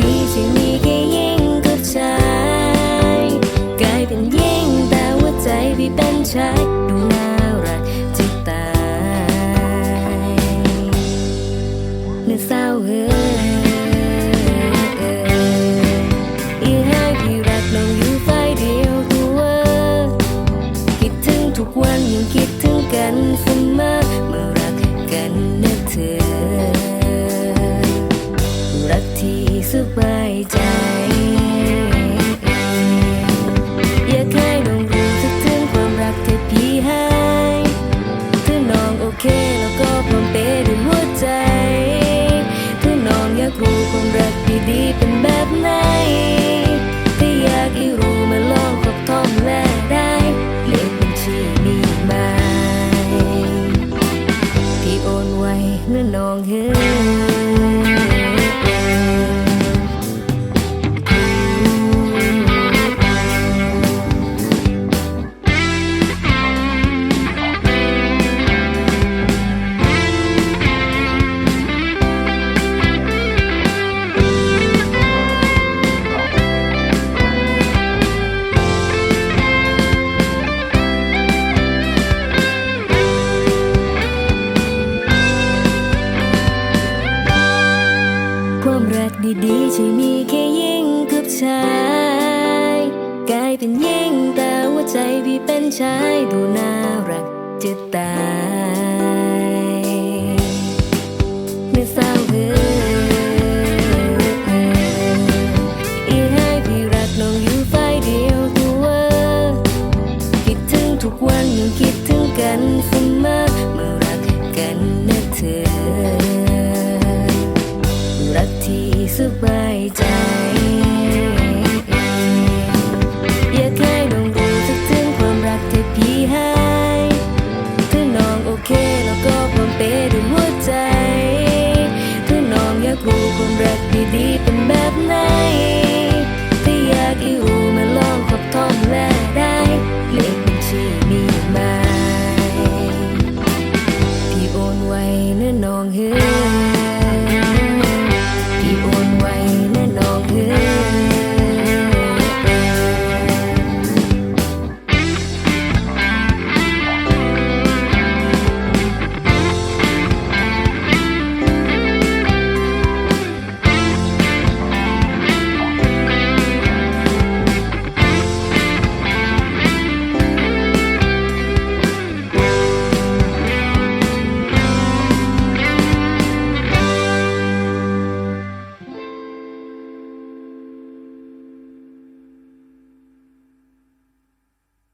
ดีที่มีแค่ยิ่งก็ชายกลายเป็นยิ่งแต่ว่าใจพี่เป็นชายดูน่ารักจะตายน่าเศร้าเฮ้ทุกวันยังคิดถึงกันเสมอเมื่อรักกันนะเธอ สบายใจ ดีที่มีแค่ยิ่งกับชายกลายเป็นยิ่งแต่ว่าใจพี่เป็นชายดูน่ารักจะตาย